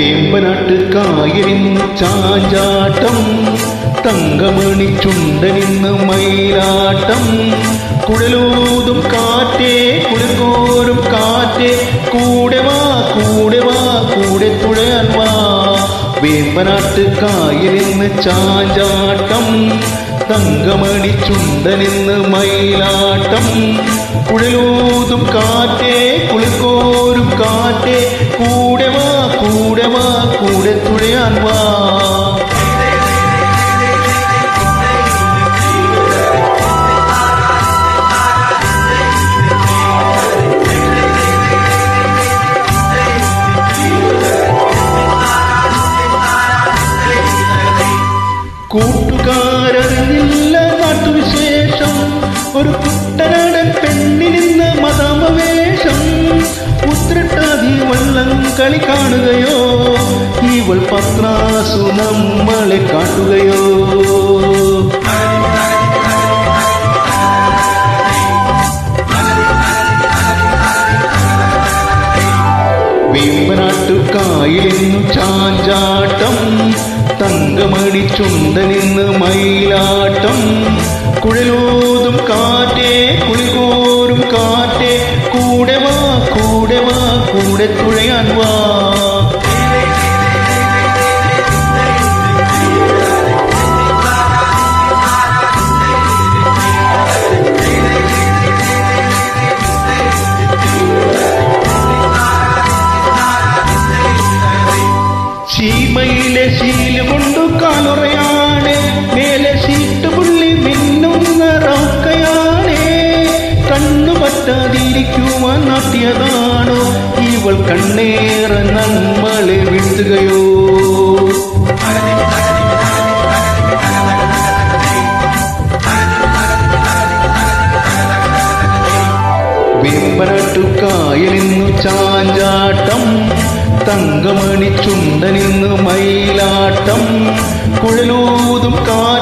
കായലിന്നു ചാഞ്ചാട്ടം തങ്കമണി ചുണ്ടനിന്ന് മയിലാട്ടം. കുഴലൂതും കാറ്റേ കുളിർകോരും കാറ്റേ കൂടെ വാ കൂടെ വാ കൂടെ തുഴയാൻ വാ. വേമ്പനാട്ട് കായലിന്ന് ചാഞ്ചാട്ടം തങ്കമണി ചുണ്ടനിന്ന് മയിലാട്ടം. കുഴലൂതും കാറ്റേ കുളിർകോരും കാറ്റേ കൂടെ വാ കൂടെ വാ കൂടെ തുഴയാൻ വാ. കൂട്ടുകാരറിഞ്ഞില്ല നാട്ടുവിശേഷം. ഒരു കുട്ടനാടൻ പെണ്ണിനിന്ന് കളി കാണുകയോ? ഇവൾ പത്രാസു നമ്മളെ കാട്ടുകയോ? വീമ്പനാട്ടു കായലിന്നു ചാഞ്ചാട്ടം തങ്കമണി ചുണ്ടനിന്ന് മയിലാട്ടം കുഴലൂതും കാറ്റേ കൂടെ തുഴയാൻ വാ ചീമയിലെ ശീൽ കൊണ്ടു കാലുറയാണ് മേലെ ശീട്ട് പുള്ളി മിന്നുന്ന റൗക്കയാണ് കണ്ണു പറ്റാതിരിക്കുവാൻ നാട്ടിയതാണോ? ഇവൾ കണ്ണേറ നമ്മളെ വീഴ്ത്തുകയോ വേമ്പനാട്ടു കായലിന്നു ചാഞ്ചാട്ടം തങ്കമണി ചുണ്ടനിന്ന് മയിലാട്ടം കുഴലൂതും കാറ്റേ